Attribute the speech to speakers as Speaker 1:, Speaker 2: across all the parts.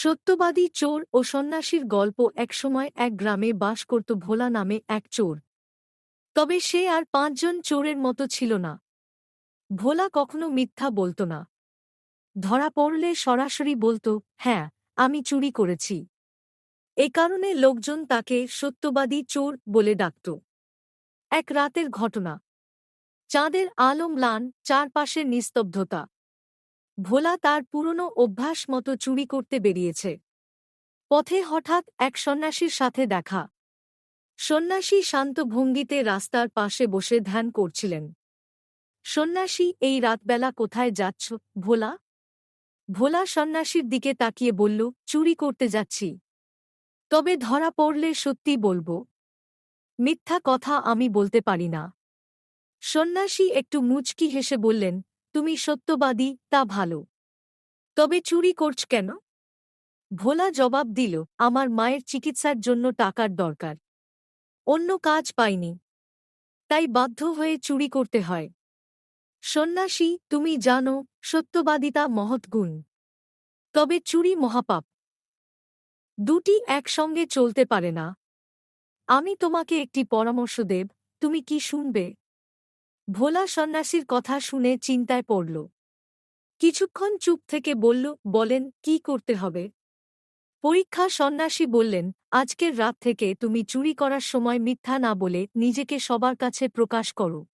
Speaker 1: সত্যবাদী চোর ও সন্ন্যাসীর গল্প একসময় এক গ্রামে বাস করত ভোলা নামে এক চোর। তবে সে আর পাঁচজন চোরের মতো ছিল না। ভোলা কখনো মিথ্যা বলত না। ধরা পড়লে সরাসরি বলত হ্যাঁ আমি চুরি করেছি। এ কারণে লোকজন তাকে সত্যবাদী চোর বলে ডাকত। এক রাতের ঘটনা। চাঁদের আলো ম্লান চারপাশের নিস্তব্ধতা। ভোলা তার পুরনো অভ্যাস মতো চুরি করতে বেরিয়েছে। পথে হঠাৎ এক সন্ন্যাসীর সাথে দেখা। সন্ন্যাসী শান্ত ভঙ্গিতে রাস্তার পাশে বসে ধ্যান করছিলেন। সন্ন্যাসী, এই রাতবেলা কোথায় যাচ্ছ, ভোলা? ভোলা সন্ন্যাসীর দিকে তাকিয়ে বলল, চুরি করতে যাচ্ছি। তবে ধরা পড়লে সত্যি বলব। মিথ্যা কথা আমি বলতে পারি না। সন্ন্যাসী একটু মুচকি হেসে বললেন তুমি সত্যবাদী, তা ভালো। তবে চুরি করছ কেন? ভোলা জবাব দিল, আমার মায়ের চিকিৎসার জন্য টাকার দরকার। অন্য কাজ পাইনি। তাই বাধ্য হয়ে চুরি করতে হয়। সন্ন্যাসী, তুমি জানো, সত্যবাদিতা মহৎ গুণ। তবে চুরি মহাপাপ। দুটি একসঙ্গে চলতে পারে না। আমি তোমাকে একটি পরামর্শ দেব, তুমি কি শুনবে? ভোলা সন্ন্যাসীর কথা শুনে চিন্তায় পড়ল। কিছুক্ষণ চুপ থেকে বলল, বলেন, কি করতে হবে? পরীক্ষা সন্ন্যাসী বললেন, আজকের রাত থেকে তুমি চুরি করার সময় মিথ্যা না বলে নিজেকে সবার কাছে প্রকাশ করো।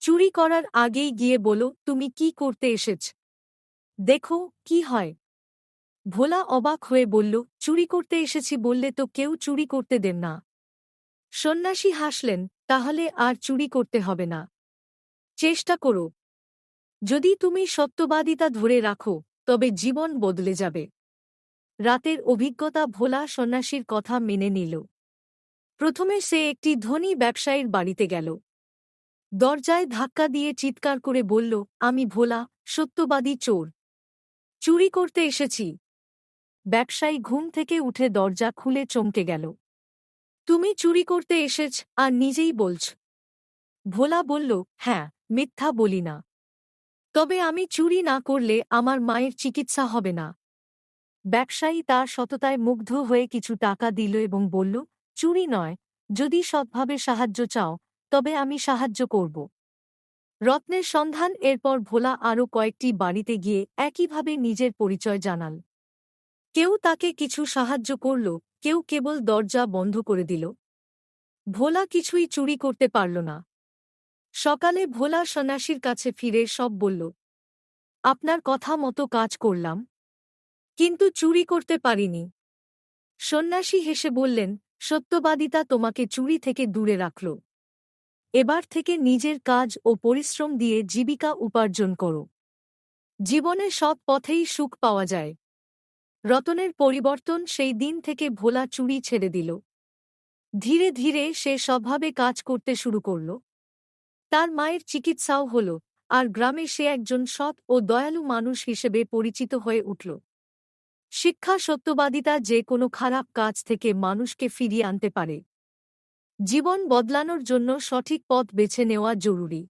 Speaker 1: চুরি করার আগেই গিয়ে বলো, তুমি কি করতে এসেছ? দেখো, কি হয়? ভোলা অবাক হয়ে বলল, চুরি করতে এসেছি বললে তো কেউ চুরি করতে দেন না। সন্ন্যাসী হাসলেন, তাহলে আর চুরি করতে হবে না। চেষ্টা করো। যদি তুমি সত্যবাদিতা ধরে রাখো, তবে জীবন বদলে যাবে। রাতের অভিজ্ঞতা ভোলা সন্ন্যাসীর কথা মেনে নিল। প্রথমে সে একটি ধনী ব্যবসায়ীর বাড়িতে গেল। দরজায় ধাক্কা দিয়ে চিৎকার করে বলল, আমি ভোলা, সত্যবাদী চোর। চুরি করতে এসেছি। ব্যবসায়ী ঘুম থেকে উঠে দরজা খুলে চমকে গেল। তুমি চুরি করতে এসেছ, আর নিজেই বলছ। ভোলা বলল হ্যাঁ মিথ্যা বলি না। তবে আমি চুরি না করলে আমার মায়ের চিকিৎসা হবে না। ব্যবসায়ী তার সততায় মুগ্ধ হয়ে কিছু টাকা দিল এবং বলল, চুরি নয়, যদি সৎভাবে সাহায্য চাও, তবে আমি সাহায্য করব। রত্নের সন্ধান এরপর ভোলা আরও কয়েকটি বাড়িতে গিয়ে একইভাবে নিজের পরিচয় জানাল। কেউ তাকে কিছু সাহায্য করল, কেউ কেবল দরজা বন্ধ করে দিল। ভোলা কিছুই চুরি করতে পারল না। সকালে ভোলা সন্ন্যাসীর কাছে ফিরে সব বলল, আপনার কথা মতো কাজ করলাম, কিন্তু চুরি করতে পারিনি। সন্ন্যাসী হেসে বললেন, সত্যবাদিতা তোমাকে চুরি থেকে দূরে রাখল। এবার থেকে নিজের কাজ ও পরিশ্রম দিয়ে জীবিকা উপার্জন করো। জীবনে সব পথেই সুখ পাওয়া যায়। রতনের পরিবর্তন সেই দিন থেকে ভোলা চুরি ছেড়ে দিল। ধীরে ধীরে সে স্বভাবে কাজ করতে শুরু করল। তার মায়ের চিকিৎসাও হল, আর গ্রামে সে একজন সৎ ও দয়ালু মানুষ হিসেবে পরিচিত হয়ে উঠল। শিক্ষা সত্যবাদিতা যে কোনো খারাপ কাজ থেকে মানুষকে ফিরিয়ে আনতে পারে। জীবন বদলানোর জন্য সঠিক পথ বেছে নেওয়া জরুরি।